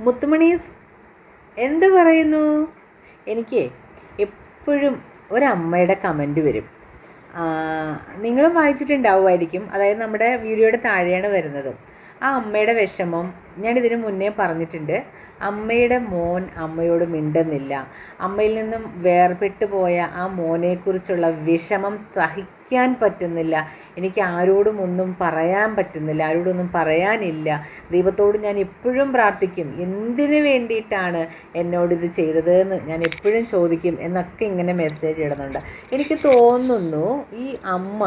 മുത്തുമണീസ് എന്ത് പറയുന്നു? എനിക്ക് എപ്പോഴും ഒരമ്മയുടെ കമന്റ് വരും. നിങ്ങളും വായിച്ചിട്ടുണ്ടാവുമായിരിക്കും. അതായത് നമ്മുടെ വീഡിയോയുടെ താഴെയാണ് വരുന്നത്. ആ അമ്മയുടെ വിഷമം ഞാൻ ഇതിനു മുന്നേ പറഞ്ഞിട്ടുണ്ട് അമ്മയുടെ മോൻ അമ്മയോട് മിണ്ടുന്നില്ല. അമ്മയിൽ നിന്നും വേർപെട്ടു പോയ ആ മോനെക്കുറിച്ചുള്ള വിഷമം സഹിക്കാൻ പറ്റുന്നില്ല. എനിക്ക് ആരോടും ഒന്നും പറയാൻ പറ്റുന്നില്ല ആരോടൊന്നും പറയാനില്ല. ദൈവത്തോട് ഞാൻ എപ്പോഴും പ്രാർത്ഥിക്കും എന്തിനു വേണ്ടിയിട്ടാണ് എന്നോട് ഇത് ചെയ്തത് എന്ന് ഞാൻ എപ്പോഴും ചോദിക്കും എന്നൊക്കെ ഇങ്ങനെ മെസ്സേജ് ഇടുന്നുണ്ട്. എനിക്ക് തോന്നുന്നു ഈ അമ്മ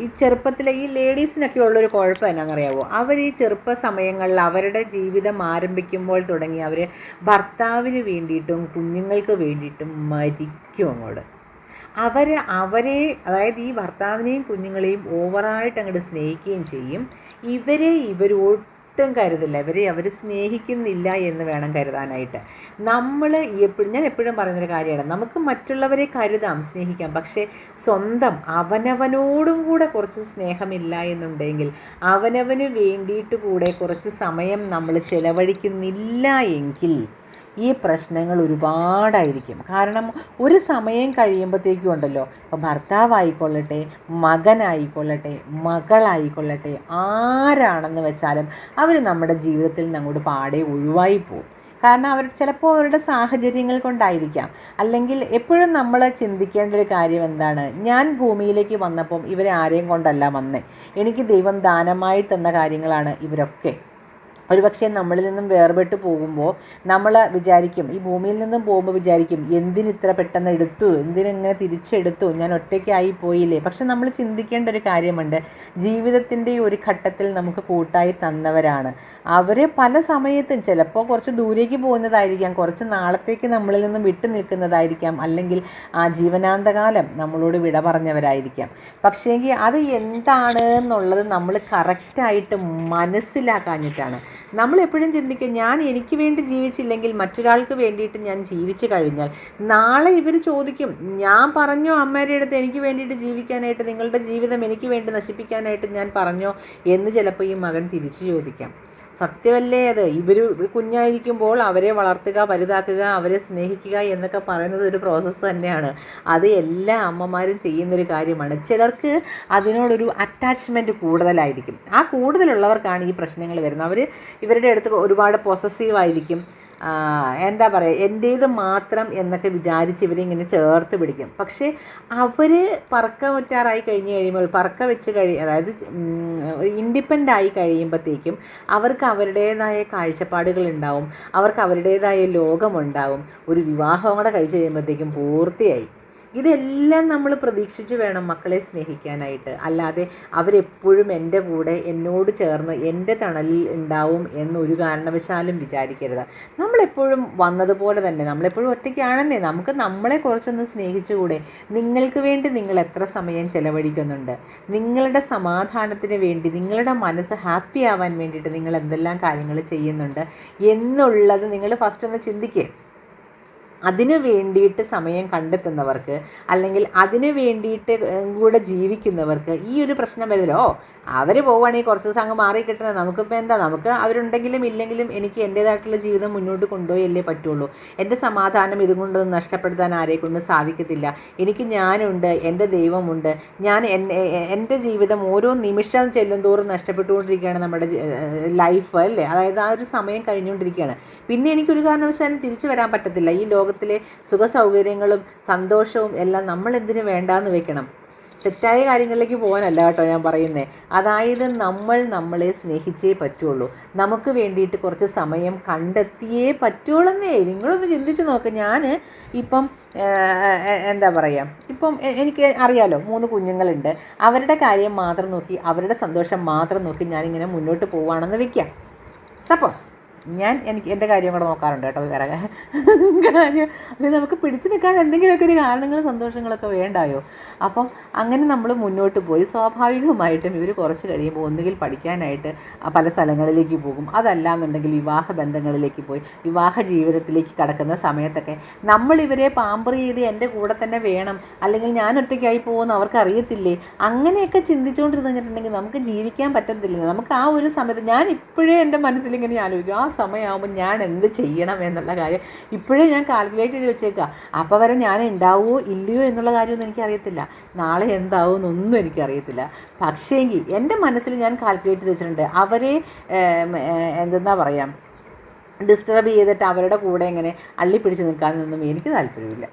ഈ ചെറുപ്പത്തിലെ ഈ ലേഡീസിനൊക്കെ ഉള്ളൊരു കുഴപ്പം എന്നാണെന്നറിയാവോ? അവർ ഈ ചെറുപ്പ സമയങ്ങളിൽ അവരുടെ ജീവിതം ആരംഭിക്കുമ്പോൾ തുടങ്ങി അവർ ഭർത്താവിന് വേണ്ടിയിട്ടും കുഞ്ഞുങ്ങൾക്ക് വേണ്ടിയിട്ടും മരിക്കും അങ്ങോട്ട്. അവർ അവരെ അതായത് ഈ ഭർത്താവിനെയും കുഞ്ഞുങ്ങളെയും ഓവറായിട്ട് അങ്ങോട്ട് സ്നേഹിക്കുകയും ചെയ്യും. ഇവരെ ഇവരൊട്ടും കരുതില്ല. ഇവരെ അവർ സ്നേഹിക്കുന്നില്ല എന്ന് വേണം കരുതാനായിട്ട്. നമ്മൾ എപ്പോഴും ഞാൻ എപ്പോഴും പറയുന്നൊരു കാര്യമാണ്. നമുക്ക് മറ്റുള്ളവരെ കരുതാം സ്നേഹിക്കാം. പക്ഷേ സ്വന്തം അവനവനോടും കൂടെ കുറച്ച് സ്നേഹമില്ല എന്നുണ്ടെങ്കിൽ അവനവന് വേണ്ടിയിട്ട് കൂടെ കുറച്ച് സമയം നമ്മൾ ചിലവഴിക്കുന്നില്ല എങ്കിൽ ഈ പ്രശ്നങ്ങൾ ഒരുപാടായിരിക്കും. കാരണം ഒരു സമയം കഴിയുമ്പോഴത്തേക്കും ഉണ്ടല്ലോ ഇപ്പോൾ ഭർത്താവായിക്കൊള്ളട്ടെ മകനായിക്കൊള്ളട്ടെ മകളായിക്കൊള്ളട്ടെ ആരാണെന്ന് വെച്ചാലും അവർ നമ്മുടെ ജീവിതത്തിൽ നിന്ന് അങ്ങോട്ട് പാടെ ഒഴിവായി പോകും. കാരണം അവർ ചിലപ്പോൾ അവരുടെ സാഹചര്യങ്ങൾ കൊണ്ടായിരിക്കാം. അല്ലെങ്കിൽ എപ്പോഴും നമ്മൾ ചിന്തിക്കേണ്ട ഒരു കാര്യം എന്താണ്? ഞാൻ ഭൂമിയിലേക്ക് വന്നപ്പം ഇവരെ ആരെയും കൊണ്ടല്ല വന്നേ. എനിക്ക് ദൈവം ദാനമായി തന്ന കാര്യങ്ങളാണ് ഇവരൊക്കെ. ഒരുപക്ഷെ നമ്മളിൽ നിന്നും വേർപെട്ട് പോകുമ്പോൾ നമ്മൾ വിചാരിക്കും ഈ ഭൂമിയിൽ നിന്നും പോകുമ്പോൾ വിചാരിക്കും എന്തിന് ഇത്ര പെട്ടെന്ന് എടുത്തു എന്തിനിങ്ങനെ തിരിച്ചെടുത്തു ഞാൻ ഒറ്റയ്ക്കായി പോയില്ലേ? പക്ഷെ നമ്മൾ ചിന്തിക്കേണ്ട ഒരു കാര്യമുണ്ട്. ജീവിതത്തിന്റെ ഒരു ഘട്ടത്തിൽ നമുക്ക് കൂട്ടായി തന്നവരാണ്. അവർ പല സമയത്തും ചിലപ്പോൾ കുറച്ച് ദൂരേക്ക് പോകുന്നതായിരിക്കാം കുറച്ച് നാളത്തേക്ക് നമ്മളിൽ നിന്നും വിട്ടു നിൽക്കുന്നതായിരിക്കാം അല്ലെങ്കിൽ ആ ജീവനാന്തകാലം നമ്മളോട് വിട പറഞ്ഞവരായിരിക്കാം. പക്ഷേങ്കിൽ അത് എന്താണ് എന്നുള്ളത് നമ്മൾ കറക്റ്റായിട്ട് മനസ്സിലാക്കാഞ്ഞിട്ടാണ്. നമ്മൾ എപ്പോഴും ചിന്തിക്കുക ഞാൻ എനിക്ക് വേണ്ടി ജീവിച്ചില്ലെങ്കിൽ മറ്റൊരാൾക്ക് വേണ്ടിയിട്ട് ഞാൻ ജീവിച്ചു കഴിഞ്ഞാൽ? നാളെ ഇവർ ചോദിക്കും ഞാൻ പറഞ്ഞോ അമ്മയുടെ അടുത്ത് എനിക്ക് വേണ്ടിയിട്ട് ജീവിക്കാനായിട്ട്? നിങ്ങളുടെ ജീവിതം എനിക്ക് വേണ്ടി നശിപ്പിക്കാനായിട്ട് ഞാൻ പറഞ്ഞോ? എന്ന് ചിലപ്പോൾ ഈ മകൻ തിരിച്ചു ചോദിക്കാം. സത്യമല്ലേ അത്? ഇവർ കുഞ്ഞായിരിക്കുമ്പോൾ അവരെ വളർത്തുക വലുതാക്കുക അവരെ സ്നേഹിക്കുക എന്നൊക്കെ പറയുന്നത് ഒരു പ്രോസസ്സ് തന്നെയാണ്. അത് എല്ലാ അമ്മമാരും ചെയ്യുന്നൊരു കാര്യമാണ്. ചിലർക്ക് അതിനോടൊരു അറ്റാച്ച്മെന്റ് കൂടുതലായിരിക്കും. ആ കൂടുതലുള്ളവർക്കാണ് ഈ പ്രശ്നങ്ങൾ വരുന്നത്. അവർ ഇവരുടെ അടുത്ത് ഒരുപാട് പൊസസീവ് ആയിരിക്കും. എന്താ പറയുക എന്റേത് മാത്രം എന്നൊക്കെ വിചാരിച്ച് ഇവരിങ്ങനെ ചേർത്ത് പിടിക്കും. പക്ഷേ അവർ പറക്ക മുറ്റാറായി കഴിഞ്ഞ് കഴിയുമ്പോൾ പറക്ക വെച്ച് കഴി അതായത് ഇൻഡിപെൻഡ് ആയി കഴിയുമ്പോഴത്തേക്കും അവർക്ക് അവരുടേതായ കാഴ്ചപ്പാടുകൾ ഉണ്ടാവും അവർക്ക് അവരുടേതായ ലോകമുണ്ടാവും ഒരു വിവാഹം കൂടെ കഴിച്ച് കഴിയുമ്പോഴത്തേക്കും പൂർത്തിയായി. ഇതെല്ലാം നമ്മൾ പ്രതീക്ഷിച്ച് വേണം മക്കളെ സ്നേഹിക്കാനായിട്ട്. അല്ലാതെ അവരെപ്പോഴും എന്റെ കൂടെ എന്നോട് ചേർന്ന് എന്റെ തണലിൽ ഉണ്ടാവും എന്നൊരു കാരണവശാലും വിചാരിക്കരുത്. നമ്മളെപ്പോഴും വന്നതുപോലെ തന്നെ നമ്മളെപ്പോഴും ഒറ്റയ്ക്കാണെന്നേ നമുക്ക് നമ്മളെ കുറച്ചൊന്ന് സ്നേഹിച്ചുകൂടെ? നിങ്ങൾക്ക് വേണ്ടി നിങ്ങൾ എത്ര സമയം ചെലവഴിക്കുന്നുണ്ട്? നിങ്ങളുടെ സമാധാനത്തിന് വേണ്ടി നിങ്ങളുടെ മനസ്സ് ഹാപ്പി ആവാൻ വേണ്ടിയിട്ട് നിങ്ങൾ എന്തെല്ലാം കാര്യങ്ങൾ ചെയ്യുന്നുണ്ട് എന്നുള്ളത് നിങ്ങൾ ഫസ്റ്റ് ഒന്ന് ചിന്തിക്കേ. അതിന് വേണ്ടിയിട്ട് സമയം കണ്ടെത്തുന്നവർക്ക് അല്ലെങ്കിൽ അതിന് വേണ്ടിയിട്ട് കൂടെ ജീവിക്കുന്നവർക്ക് ഈ ഒരു പ്രശ്നം വരുന്നല്ലോ. അവർ പോവുകയാണെങ്കിൽ കുറച്ച് ദിവസം അങ്ങ് മാറി കിട്ടുന്നത് നമുക്കിപ്പോൾ എന്താ? നമുക്ക് അവരുണ്ടെങ്കിലും ഇല്ലെങ്കിലും എനിക്ക് എന്റേതായിട്ടുള്ള ജീവിതം മുന്നോട്ട് കൊണ്ടുപോയല്ലേ പറ്റുള്ളൂ. എന്റെ സമാധാനം ഇതും കൊണ്ടൊന്നും നഷ്ടപ്പെടുത്താൻ ആരെ കൊണ്ടും സാധിക്കത്തില്ല. എനിക്ക് ഞാനുണ്ട് എന്റെ ദൈവമുണ്ട്. ഞാൻ എൻ- എന്റെ ജീവിതം ഓരോ നിമിഷം ചെല്ലും തോറും നഷ്ടപ്പെട്ടുകൊണ്ടിരിക്കുകയാണ് നമ്മുടെ ലൈഫ് അല്ലേ? അതായത് ആ ഒരു സമയം കഴിഞ്ഞുകൊണ്ടിരിക്കുകയാണ്. പിന്നെ എനിക്കൊരു കാരണവശാലും തിരിച്ചു വരാൻ പറ്റത്തില്ല. ഈ ലോകത്തിലെ സുഖ സൗകര്യങ്ങളും സന്തോഷവും എല്ലാം നമ്മൾ എന്തിനു വേണ്ടാന്ന് വെക്കണം. തെറ്റായ കാര്യങ്ങളിലേക്ക് പോകാനല്ല കേട്ടോ ഞാൻ പറയുന്നത് അതായത് നമ്മൾ നമ്മളെ സ്നേഹിച്ചേ പറ്റുള്ളൂ. നമുക്ക് വേണ്ടിയിട്ട് കുറച്ച് സമയം കണ്ടെത്തിയേ പറ്റുള്ളൂന്നേ. നിങ്ങളൊന്ന് ചിന്തിച്ച് നോക്ക്. ഞാൻ ഇപ്പം എന്താ പറയുക ഇപ്പം എനിക്ക് അറിയാലോ മൂന്ന് കുഞ്ഞുങ്ങളുണ്ട്. അവരുടെ കാര്യം മാത്രം നോക്കി അവരുടെ സന്തോഷം മാത്രം നോക്കി ഞാനിങ്ങനെ മുന്നോട്ട് പോവുകയാണെന്ന് വെക്കാം സപ്പോസ് ഞാൻ എനിക്ക് എന്റെ കാര്യം കൂടെ നോക്കാറുണ്ട് കേട്ടോ വേറെ കാര്യം. അല്ലെങ്കിൽ നമുക്ക് പിടിച്ചു നിൽക്കാൻ എന്തെങ്കിലുമൊക്കെ ഒരു കാരണങ്ങളും സന്തോഷങ്ങളൊക്കെ വേണ്ടായോ? അപ്പം അങ്ങനെ നമ്മൾ മുന്നോട്ട് പോയി. സ്വാഭാവികമായിട്ടും ഇവർ കുറച്ച് കഴിയുമ്പോൾ ഒന്നുകിൽ പഠിക്കാനായിട്ട് പല സ്ഥലങ്ങളിലേക്ക് പോകും. അതല്ല എന്നുണ്ടെങ്കിൽ വിവാഹ ബന്ധങ്ങളിലേക്ക് പോയി വിവാഹ ജീവിതത്തിലേക്ക് കടക്കുന്ന സമയത്തൊക്കെ നമ്മൾ ഇവരെ പാമ്പർ ചെയ്ത് എന്റെ കൂടെ തന്നെ വേണം അല്ലെങ്കിൽ ഞാൻ ഒറ്റയ്ക്കായി പോകുമെന്ന് അവർക്ക് അറിയത്തില്ലേ? അങ്ങനെയൊക്കെ ചിന്തിച്ചുകൊണ്ടിരുന്നിട്ടുണ്ടെങ്കിൽ നമുക്ക് ജീവിക്കാൻ പറ്റത്തില്ല. നമുക്ക് ആ ഒരു സമയത്ത് ഞാൻ ഇപ്പോഴേ എന്റെ മനസ്സിലിങ്ങനെ ആലോചിക്കും. ആ സമയമാകുമ്പോൾ ഞാൻ എന്ത് ചെയ്യണം എന്നുള്ള കാര്യം. ഇപ്പോഴേ ഞാൻ കാൽക്കുലേറ്റ് ചെയ്ത് വെച്ചേക്കുക അപ്പോൾ വരെ ഞാൻ ഉണ്ടാവുമോ ഇല്ലയോ എന്നുള്ള കാര്യമൊന്നും എനിക്കറിയത്തില്ല. നാളെ എന്താവും എന്നൊന്നും എനിക്കറിയത്തില്ല. പക്ഷേങ്കിൽ എന്റെ മനസ്സിൽ ഞാൻ കാൽക്കുലേറ്റ് ചെയ്ത് വെച്ചിട്ടുണ്ട്. അവരെ എന്തെന്നാ പറയാം? ഡിസ്റ്റർബ് ചെയ്തിട്ട് അവരുടെ കൂടെ ഇങ്ങനെ അള്ളിപ്പിടിച്ച് നിൽക്കാനൊന്നും എനിക്ക് താല്പര്യമില്ല.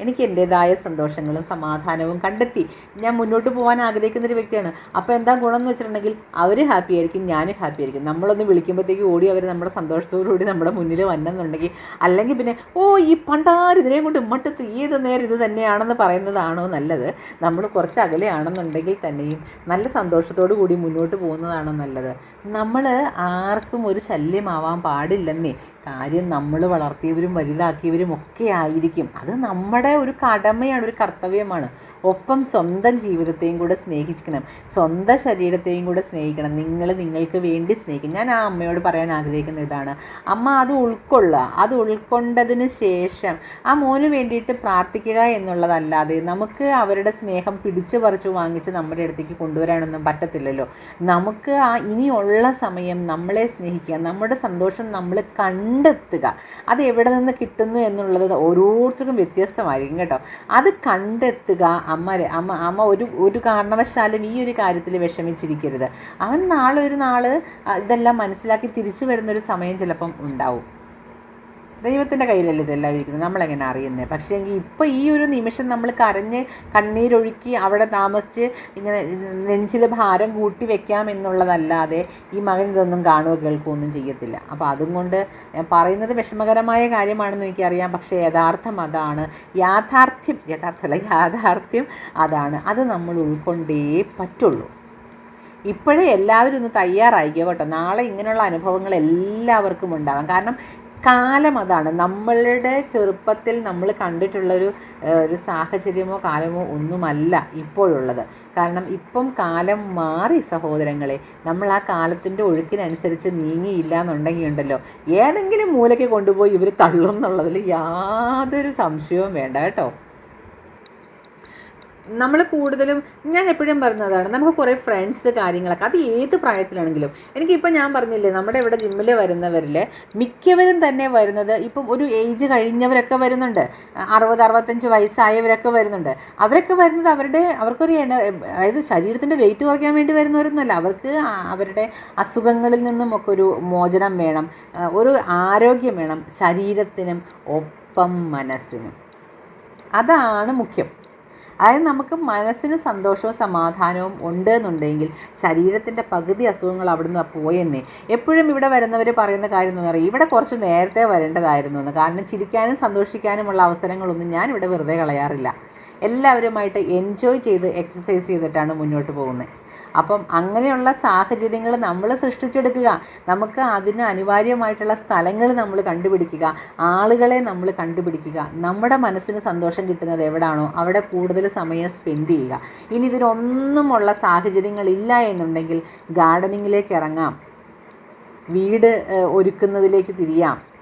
എനിക്ക് എന്റേതായ സന്തോഷങ്ങളും സമാധാനവും കണ്ടെത്തി. ഞാൻ മുന്നോട്ട് പോകാൻ ആഗ്രഹിക്കുന്ന ഒരു വ്യക്തിയാണ്. അപ്പോൾ എന്താ ഗുണം എന്ന് വെച്ചിട്ടുണ്ടെങ്കിൽ അവർ ഹാപ്പി ആയിരിക്കും ഞാനും ഹാപ്പി ആയിരിക്കും. നമ്മളൊന്ന് വിളിക്കുമ്പോഴത്തേക്ക് ഓടി അവർ നമ്മുടെ സന്തോഷത്തോടുകൂടി നമ്മുടെ മുന്നിൽ വന്നെന്നുണ്ടെങ്കിൽ അല്ലെങ്കിൽ പിന്നെ ഓ ഈ പണ്ടാർ ഇതിനെയും കൊണ്ട് മട്ടത്ത് ഏത് നേരം ഇത് തന്നെയാണെന്ന് പറയുന്നതാണോ നല്ലത്? നമ്മൾ കുറച്ച് അകലെയാണെന്നുണ്ടെങ്കിൽ തന്നെയും നല്ല സന്തോഷത്തോടു കൂടി മുന്നോട്ട് പോകുന്നതാണോ നല്ലത്? നമ്മൾ ആർക്കും ഒരു ശല്യമാവാൻ പാടില്ലെന്നേ. കാര്യം നമ്മൾ വളർത്തിയവരും വലുതാക്കിയവരും ഒക്കെ ആയിരിക്കും. അത് നമ്മുടെ ഒരു കടമയാണ് ഒരു കർത്തവ്യമാണ്. ഒപ്പം സ്വന്തം ജീവിതത്തെയും കൂടെ സ്നേഹിക്കണം. സ്വന്തം ശരീരത്തെയും കൂടെ സ്നേഹിക്കണം. നിങ്ങൾ നിങ്ങൾക്ക് വേണ്ടി സ്നേഹിക്കും. ഞാൻ ആ അമ്മയോട് പറയാൻ ആഗ്രഹിക്കുന്ന ഇതാണ്. അമ്മ അത് ഉൾക്കൊള്ളുക. അത് ഉൾക്കൊണ്ടതിന് ശേഷം ആ മോന് വേണ്ടിയിട്ട് പ്രാർത്ഥിക്കുക എന്നുള്ളതല്ലാതെ നമുക്ക് അവരുടെ സ്നേഹം പിടിച്ചു പറിച്ചു വാങ്ങിച്ച് നമ്മുടെ അടുത്തേക്ക് കൊണ്ടുവരാനൊന്നും പറ്റത്തില്ലല്ലോ. നമുക്ക് ആ ഇനിയുള്ള സമയം നമ്മളെ സ്നേഹിക്കുക നമ്മുടെ സന്തോഷം നമ്മൾ കണ്ടെത്തുക. അത് എവിടെ നിന്ന് കിട്ടുന്നു എന്നുള്ളത് ഓരോരുത്തർക്കും വ്യത്യസ്തമായിരിക്കും കേട്ടോ. അത് കണ്ടെത്തുക അമ്മ അമ്മ അമ്മ ഒരു ഒരു കാരണവശാലും ഈ ഒരു കാര്യത്തിൽ വിഷമിച്ചിരിക്കരുത്. അവൻ നാളെ ഒരു നാൾ ഇതെല്ലാം മനസ്സിലാക്കി തിരിച്ചു വരുന്നൊരു സമയം ചിലപ്പം ഉണ്ടാവും. ദൈവത്തിന്റെ കയ്യിലല്ലേ ഇതെല്ലാം ഇരിക്കുന്നത്? നമ്മളെങ്ങനെ അറിയുന്നത് പക്ഷേ എങ്കിൽ ഇപ്പോൾ ഈ ഒരു നിമിഷം നമ്മൾ കരഞ്ഞ് കണ്ണീരൊഴുക്കി അവിടെ താമസിച്ച് ഇങ്ങനെ നെഞ്ചിൽ ഭാരം കൂട്ടി വെക്കാം എന്നുള്ളതല്ലാതെ ഈ മകൻ ഇതൊന്നും കാണുകയോ കേൾക്കുകയോ ഒന്നും ചെയ്യത്തില്ല. അപ്പോൾ അതും കൊണ്ട് പറയുന്നത് വിഷമകരമായ കാര്യമാണെന്ന് എനിക്കറിയാം. പക്ഷേ യഥാർത്ഥം അതാണ്. യാഥാർത്ഥ്യം യഥാർത്ഥമല്ല യാഥാർത്ഥ്യം അതാണ്. അത് നമ്മൾ ഉൾക്കൊണ്ടേ പറ്റുള്ളൂ. ഇപ്പോഴേ എല്ലാവരും ഒന്ന് തയ്യാറായിക്കോ കേട്ടോ. നാളെ ഇങ്ങനെയുള്ള അനുഭവങ്ങൾ എല്ലാവർക്കും ഉണ്ടാവാം. കാരണം കാലം അതാണ്. നമ്മളുടെ ചെറുപ്പത്തിൽ നമ്മൾ കണ്ടിട്ടുള്ളൊരു ഒരു സാഹചര്യമോ കാലമോ ഒന്നുമല്ല ഇപ്പോഴുള്ളത്. കാരണം ഇപ്പം കാലം മാറി സഹോദരങ്ങളെ. നമ്മൾ ആ കാലത്തിന്റെ ഒഴുക്കിനനുസരിച്ച് നീങ്ങിയില്ല എന്നുണ്ടെങ്കിൽ ഉണ്ടല്ലോ ഏതെങ്കിലും മൂലയ്ക്ക് കൊണ്ടുപോയി ഇവർ തള്ളും എന്നുള്ളതിൽ യാതൊരു സംശയവും വേണ്ട കേട്ടോ. നമ്മൾ കൂടുതലും ഞാൻ എപ്പോഴും പറഞ്ഞതാണ് നമുക്ക് കുറേ ഫ്രണ്ട്സ് കാര്യങ്ങളൊക്കെ അത് ഏത് പ്രായത്തിലാണെങ്കിലും. എനിക്കിപ്പോൾ ഞാൻ പറഞ്ഞില്ലേ നമ്മുടെ ഇവിടെ ജിമ്മിൽ വരുന്നവരിൽ മിക്കവരും തന്നെ വരുന്നത് ഇപ്പം ഒരു ഏജ് കഴിഞ്ഞവരൊക്കെ വരുന്നുണ്ട്. അറുപത് അറുപത്തഞ്ച് വയസ്സായവരൊക്കെ വരുന്നുണ്ട്. അവരൊക്കെ വരുന്നത് അവരുടെ അവർക്കൊരു എണ അതായത് ശരീരത്തിന്റെ വെയിറ്റ് കുറയ്ക്കാൻ വേണ്ടി വരുന്നവരൊന്നുമല്ല. അവർക്ക് അവരുടെ അസുഖങ്ങളിൽ നിന്നും ഒക്കെ ഒരു മോചനം വേണം. ഒരു ആരോഗ്യം വേണം. ശരീരത്തിനും ഒപ്പം മനസ്സിനും. അതാണ് മുഖ്യം. അതായത് നമുക്ക് മനസ്സിന് സന്തോഷവും സമാധാനവും ഉണ്ട് എന്നുണ്ടെങ്കിൽ ശരീരത്തിന്റെ പകുതി അസുഖങ്ങൾ അവിടുന്ന് പോയെന്നേ. എപ്പോഴും ഇവിടെ വരുന്നവർ പറയുന്ന കാര്യം എന്ന് പറയുക ഇവിടെ കുറച്ച് നേരത്തെ വരേണ്ടതായിരുന്നു എന്ന്. കാരണം ചിരിക്കാനും സന്തോഷിക്കാനുമുള്ള അവസരങ്ങളൊന്നും ഞാൻ ഇവിടെ വെറുതെ കളയാറില്ല. എല്ലാവരുമായിട്ട് എൻജോയ് ചെയ്ത് എക്സസൈസ് ചെയ്തിട്ടാണ് മുന്നോട്ട് പോകുന്നത്. അപ്പം അങ്ങനെയുള്ള സാഹചര്യങ്ങൾ നമ്മൾ സൃഷ്ടിച്ചെടുക്കുക. നമുക്ക് അതിന് അനിവാര്യമായിട്ടുള്ള സ്ഥലങ്ങൾ നമ്മൾ കണ്ടുപിടിക്കുക. ആളുകളെ നമ്മൾ കണ്ടുപിടിക്കുക. നമ്മുടെ മനസ്സിന് സന്തോഷം കിട്ടുന്നത് എവിടാണോ അവിടെ കൂടുതൽ സമയം സ്പെൻഡ് ചെയ്യുക. ഇനി ഇതിനൊന്നുമുള്ള സാഹചര്യങ്ങളില്ല എന്നുണ്ടെങ്കിൽ ഗാർഡനിങ്ങിലേക്ക് ഇറങ്ങാം. വീട് ഒരുക്കുന്നതിലേക്ക് തിരിയാം.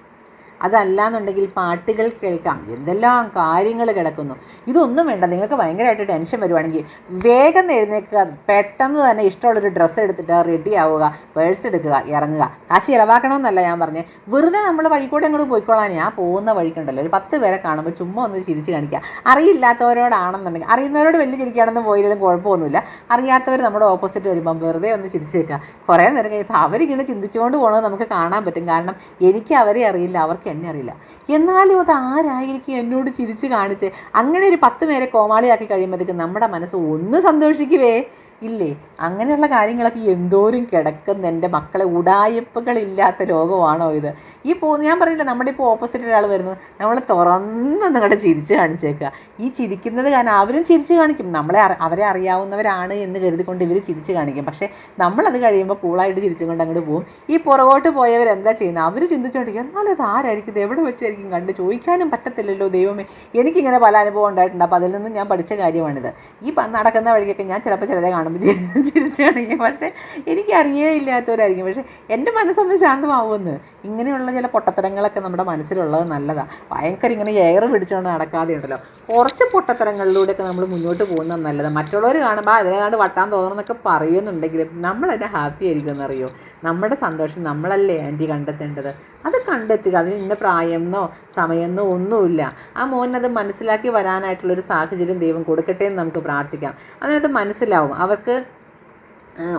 അതല്ലാന്നുണ്ടെങ്കിൽ പാട്ടുകൾ കേൾക്കാം. എന്തെല്ലാം കാര്യങ്ങൾ കിടക്കുന്നു. ഇതൊന്നും വേണ്ട. നിങ്ങൾക്ക് ഭയങ്കരമായിട്ട് ടെൻഷൻ വരുവാണെങ്കിൽ വേഗം എഴുന്നേൽക്കുക. പെട്ടെന്ന് തന്നെ ഇഷ്ടമുള്ളൊരു ഡ്രസ്സ് എടുത്തിട്ട് റെഡി ആവുക. പേഴ്സ് എടുക്കുക. ഇറങ്ങുക. കാശ് ചിലവാക്കണമെന്നല്ല ഞാൻ പറഞ്ഞത് വെറുതെ നമ്മൾ വഴിക്കൂടെ അങ്ങോട്ട് പോയിക്കോളാൻ ഞാൻ പോകുന്ന വഴിക്കുണ്ടല്ലോ. ഒരു പത്ത് പേരെ കാണുമ്പോൾ ചുമ്മാ ഒന്ന് ചിരിച്ച് കാണിക്കുക. അറിയില്ലാത്തവരോടാണെന്നുണ്ടെങ്കിൽ അറിയുന്നവരോട് വലിയ ചിരിക്കുകയാണെന്ന് പോയാലും കുഴപ്പമൊന്നുമില്ല. അറിയാത്തവർ നമ്മുടെ ഓപ്പോസിറ്റ് വരുമ്പം വെറുതെ ഒന്ന് ചിരിച്ച് വെക്കുക കുറേ നേരം കഴിയുമ്പോൾ അവരിങ്ങനെ ചിന്തിച്ചുകൊണ്ട് പോകണമെന്ന് നമുക്ക് കാണാൻ പറ്റും. കാരണം എനിക്ക് അവരെ അറിയില്ല. അവർക്ക് എന്നെ അറിയില്ല. എന്നാലും അത് ആരായിരിക്കും എന്നോട് ചിരിച്ച് കാണിച്ച്? അങ്ങനെ ഒരു പത്ത് പേരെ കോമാളിയാക്കി കഴിയുമ്പോഴത്തേക്കും നമ്മുടെ മനസ്സ് ഒന്ന് സന്തോഷിക്കുവേ. ഇല്ലേ? അങ്ങനെയുള്ള കാര്യങ്ങളൊക്കെ എന്തോരം കിടക്കുന്ന എന്റെ മക്കളെ ഉടായ്പകളില്ലാത്ത രോഗമാണോ ഇത്? ഈ പോ ഞാൻ പറയില്ല നമ്മുടെ ഇപ്പോൾ ഓപ്പോസിറ്റ് ഒരാൾ വരുന്നു നമ്മൾ തുറന്ന് നിങ്ങളുടെ ചിരിച്ച് കാണിച്ചേക്കുക. ഈ ചിരിക്കുന്നത് കാരണം അവരും ചിരിച്ച് കാണിക്കും. നമ്മളെ അവരെ അറിയാവുന്നവരാണ് എന്ന് കരുതിക്കൊണ്ട് ഇവർ ചിരിച്ച് കാണിക്കും. പക്ഷേ നമ്മളത് കഴിയുമ്പോൾ കൂളായിട്ട് ചിരിച്ചും കൊണ്ട് അങ്ങോട്ട് പോകും ഈ പുറകോട്ട് പോയവർ എന്താ ചെയ്യുന്നത്? അവർ ചിന്തിച്ചുകൊണ്ടിരിക്കും എന്നാലും ഇത് ആരായിരിക്കും? എവിടെ വെച്ചായിരിക്കും കണ്ട് ചോദിക്കാനും പറ്റത്തില്ലല്ലോ ദൈവമേ. എനിക്കിങ്ങനെ പല അനുഭവം ഉണ്ടായിട്ടുണ്ട്. അപ്പോൾ അതിൽ നിന്നും ഞാൻ പഠിച്ച കാര്യമാണിത്. ഈ നടക്കുന്ന വഴിക്കൊക്കെ ഞാൻ ചിലപ്പോൾ ചിലരെ കാണുമ്പോൾ തോന്നുന്നു ചിരിച്ചാണെങ്കിൽ പക്ഷേ എനിക്ക് അറിയേ ഇല്ലാത്തവരായിരിക്കും പക്ഷേ എന്റെ മനസ്സൊന്ന് ശാന്തമാവുമെന്ന്. ഇങ്ങനെയുള്ള ചില പൊട്ടത്തരങ്ങളൊക്കെ നമ്മുടെ മനസ്സിലുള്ളത് നല്ലതാണ് ഭയങ്കര ഇങ്ങനെ എയർ പിടിച്ചുകൊണ്ട് നടക്കാതെ ഉണ്ടല്ലോ. കുറച്ച് പൊട്ടത്തരങ്ങളിലൂടെയൊക്കെ നമ്മൾ മുന്നോട്ട് പോകുന്നത് നല്ലതാണ് മറ്റുള്ളവർ കാണുമ്പോൾ അതിനേതാണ്ട് വട്ടാൻ തോന്നണമെന്നൊക്കെ പറയുന്നുണ്ടെങ്കിലും നമ്മളതിന്റെ ഹാപ്പി ആയിരിക്കും എന്നറിയോ നമ്മുടെ സന്തോഷം നമ്മളല്ലേ ആന്റി കണ്ടെത്തേണ്ടത്? അത് കണ്ടെത്തുക. അതിന് ഇന്ന പ്രായമെന്നോ സമയമെന്നോ ഒന്നുമില്ല. ആ മോനത് മനസ്സിലാക്കി വരാനായിട്ടുള്ളൊരു സാഹചര്യം ദൈവം കൊടുക്കട്ടെ എന്ന് നമുക്ക് പ്രാർത്ഥിക്കാം. അതിനകത്ത് മനസ്സിലാവും. അവർക്ക്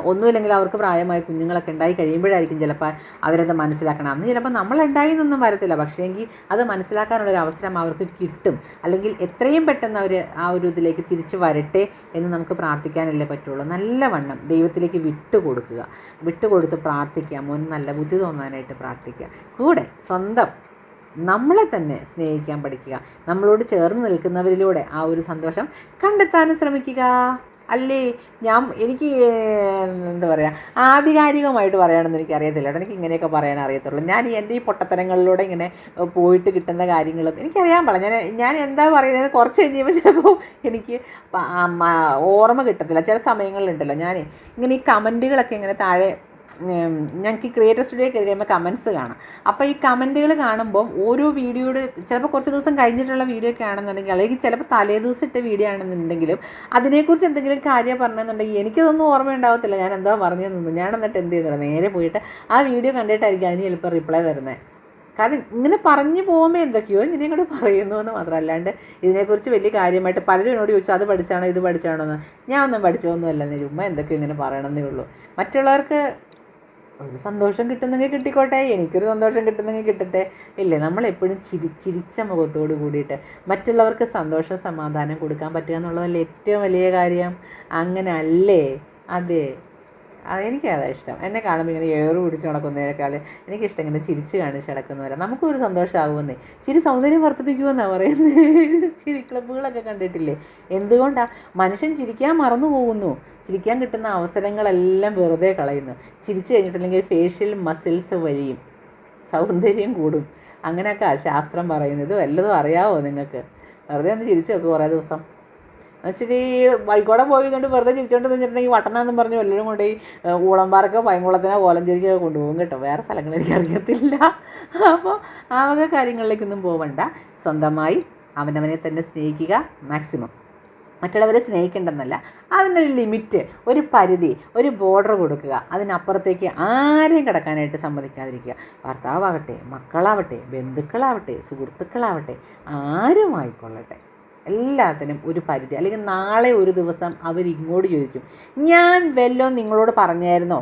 ഒന്നുമില്ലെങ്കിൽ അവർക്ക് പ്രായമായ കുഞ്ഞുങ്ങളൊക്കെ ഉണ്ടായി കഴിയുമ്പോഴായിരിക്കും ചിലപ്പോൾ അവരത് മനസ്സിലാക്കണം. അന്ന് ചിലപ്പോൾ നമ്മളുണ്ടായി എന്നൊന്നും വരത്തില്ല. പക്ഷേങ്കിൽ അത് മനസ്സിലാക്കാനുള്ളൊരു അവസരം അവർക്ക് കിട്ടും. അല്ലെങ്കിൽ എത്രയും പെട്ടെന്ന് അവർ ആ ഒരു ഇതിലേക്ക് തിരിച്ചു വരട്ടെ എന്ന് നമുക്ക് പ്രാർത്ഥിക്കാനല്ലേ പറ്റുള്ളൂ. നല്ലവണ്ണം ദൈവത്തിലേക്ക് വിട്ടുകൊടുക്കുക. വിട്ടുകൊടുത്ത് പ്രാർത്ഥിക്കുക. മോൻ നല്ല ബുദ്ധി തോന്നാനായിട്ട് പ്രാർത്ഥിക്കുക. കൂടെ സ്വന്തം നമ്മളെ തന്നെ സ്നേഹിക്കാൻ പഠിക്കുക. നമ്മളോട് ചേർന്ന് നിൽക്കുന്നവരിലൂടെ ആ ഒരു സന്തോഷം കണ്ടെത്താനും ശ്രമിക്കുക. അല്ലേ? ഞാൻ എനിക്ക് എന്താ പറയുക ആധികാരികമായിട്ട് പറയണമെന്ന് എനിക്ക് അറിയത്തില്ല കേട്ടോ. എനിക്ക് ഇങ്ങനെയൊക്കെ പറയാൻ അറിയത്തുള്ളൂ. ഞാൻ എന്റെ ഈ പൊട്ടത്തരങ്ങളിലൂടെ ഇങ്ങനെ പോയിട്ട് കിട്ടുന്ന കാര്യങ്ങളും എനിക്കറിയാൻ പാടില്ല. ഞാൻ ഞാൻ എന്താ പറയുന്നത് കുറച്ച് കഴിഞ്ഞപ്പോൾ ചിലപ്പോൾ എനിക്ക് ഓർമ്മ കിട്ടത്തില്ല. ചില സമയങ്ങളിലുണ്ടല്ലോ. ഞാൻ ഇങ്ങനെ ഈ കമന്റുകളൊക്കെ ഇങ്ങനെ താഴെ ഞങ്ങൾക്ക് ക്രിയേറ്റർ സ്റ്റുഡിയോ കയറി കഴിയുമ്പോൾ കമൻസ് കാണാം. അപ്പോൾ ഈ കമന്റുകൾ കാണുമ്പോൾ ഓരോ വീഡിയോയുടെ ചിലപ്പോൾ കുറച്ച് ദിവസം കഴിഞ്ഞിട്ടുള്ള വീഡിയോ ഒക്കെ ആണെന്നുണ്ടെങ്കിൽ അല്ലെങ്കിൽ ചിലപ്പോൾ തലേ ദിവസം ഇട്ട വീഡിയോ ആണെന്നുണ്ടെങ്കിലും അതിനെക്കുറിച്ച് എന്തെങ്കിലും കാര്യം പറഞ്ഞെന്നുണ്ടെങ്കിൽ എനിക്കതൊന്നും ഓർമ്മയുണ്ടാവത്തില്ല ഞാൻ എന്താ തന്നു ഞാൻ എന്നിട്ട് എന്ത് ചെയ്തു? നേരെ പോയിട്ട് ആ വീഡിയോ കണ്ടിട്ടായിരിക്കും അതിന് ചിലപ്പോൾ റിപ്ലൈ തരുന്നത് കാരണം ഇങ്ങനെ പറഞ്ഞു പോകുമ്പോൾ എന്തൊക്കെയോ ഇങ്ങനെ കൂടെ പറയുന്നു എന്ന് മാത്രം അല്ലാണ്ട് ഇതിനെക്കുറിച്ച് വലിയ കാര്യമായിട്ട് പലരും എന്നോട് ചോദിച്ചു അത് പഠിച്ചാണോ? ഇത് പഠിച്ചാണോ? എന്ന്. ഞാൻ ഒന്നും പഠിച്ചൊന്നുമല്ല ചുമ്മാ എന്തൊക്കെയോ ഇങ്ങനെ പറയണമെന്നേ ഉള്ളൂ. മറ്റുള്ളവർക്ക് ഒരു സന്തോഷം കിട്ടുന്നെങ്കിൽ കിട്ടിക്കോട്ടെ എനിക്കൊരു സന്തോഷം കിട്ടുന്നെങ്കിൽ കിട്ടട്ടെ. ഇല്ലേ നമ്മളെപ്പോഴും ചിരി ചിരിച്ച മുഖത്തോട് കൂടിയിട്ട് മറ്റുള്ളവർക്ക് സന്തോഷം സമാധാനം കൊടുക്കാൻ പറ്റുക എന്നുള്ളതല്ലേ ഏറ്റവും വലിയ കാര്യം? അങ്ങനെ അല്ലേ അതെ. അത് എനിക്കതാ ഇഷ്ടം. എന്നെ കാണുമ്പോൾ ഇങ്ങനെ ഏറ് പിടിച്ച് നടക്കുന്നതിനേക്കാൾ എനിക്കിഷ്ടം ഇങ്ങനെ ചിരിച്ച് കാണിച്ച് നടക്കുന്നവരെ. നമുക്കും ഒരു സന്തോഷമാകുമെന്നേ ചിരി സൗന്ദര്യം വർദ്ധിപ്പിക്കുമെന്നാണ് പറയുന്നത് ചിരി ക്ലബ്ബുകളൊക്കെ കണ്ടിട്ടില്ലേ? എന്തുകൊണ്ടാണ് മനുഷ്യൻ ചിരിക്കാൻ മറന്നു പോകുന്നു. ചിരിക്കാൻ കിട്ടുന്ന അവസരങ്ങളെല്ലാം വെറുതെ കളയുന്നു. ചിരിച്ചു കഴിഞ്ഞിട്ടില്ലെങ്കിൽ ഫേഷ്യൽ മസിൽസ് വലിയും. സൗന്ദര്യം കൂടും. അങ്ങനെയൊക്കെ ശാസ്ത്രം പറയുന്നത് വല്ലതും അറിയാവോ നിങ്ങൾക്ക്? വെറുതെ ഒന്ന് ചിരിച്ചു നോക്ക് കുറേ ദിവസം. എന്നുവെച്ചിട്ട് ഈ വഴിക്കോടെ പോയതുകൊണ്ട് വെറുതെ ചിരിച്ചോണ്ട് നിന്നിട്ടുണ്ടെങ്കിൽ വട്ടനാന്നും പറഞ്ഞ് വല്ലവരും കൊണ്ട് ഈ ഊളംപാറക്കോ പൈങ്കുളത്തിനോ കോലഞ്ചേരിക്കോ കൊണ്ടുപോകും കേട്ടോ. വേറെ സ്ഥലങ്ങൾ എനിക്ക് അറിയത്തില്ല. അപ്പോൾ ആ വക കാര്യങ്ങളിലേക്കൊന്നും പോവണ്ട. സ്വന്തമായി അവനവനെ തന്നെ സ്നേഹിക്കുക മാക്സിമം മറ്റുള്ളവരെ സ്നേഹിക്കേണ്ടെന്നല്ല അതിനൊരു ലിമിറ്റ് ഒരു പരിധി ഒരു ബോർഡർ കൊടുക്കുക. അതിനപ്പുറത്തേക്ക് ആരെയും കിടക്കാനായിട്ട് സമ്മതിക്കാതിരിക്കുക. ഭർത്താവാകട്ടെ മക്കളാവട്ടെ ബന്ധുക്കളാവട്ടെ സുഹൃത്തുക്കളാവട്ടെ ആരും ആയിക്കൊള്ളട്ടെ എല്ലാത്തിനും ഒരു പരിധി. അല്ലെങ്കിൽ നാളെ ഒരു ദിവസം അവരിങ്ങോട്ട് ചോദിക്കും ഞാൻ വല്ലോ നിങ്ങളോട് പറഞ്ഞായിരുന്നോ?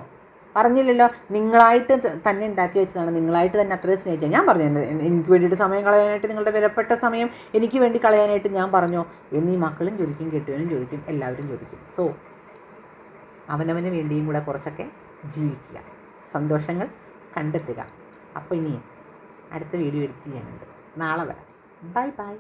പറഞ്ഞില്ലല്ലോ. നിങ്ങളായിട്ട് തന്നെ ഉണ്ടാക്കി വെച്ചതാണ്. നിങ്ങളായിട്ട് തന്നെ അത്രയും സ്നേഹിച്ചത് ഞാൻ പറഞ്ഞു എനിക്ക് വേണ്ടിയിട്ട് സമയം കളയാനായിട്ട് നിങ്ങളുടെ വിലപ്പെട്ട സമയം എനിക്ക് വേണ്ടി കളയാനായിട്ട് ഞാൻ പറഞ്ഞോ. എന്നീ മക്കളും ചോദിക്കും കെട്ടുവനും ചോദിക്കും എല്ലാവരും ചോദിക്കും. സോ അവനവന് വേണ്ടിയും കൂടെ കുറച്ചൊക്കെ ജീവിക്കുക. സന്തോഷങ്ങൾ കണ്ടെത്തുക. അപ്പോൾ ഇനി അടുത്ത വീഡിയോ എഡിറ്റ് ചെയ്യാനുണ്ട്. നാളെ വരാം. Bye bye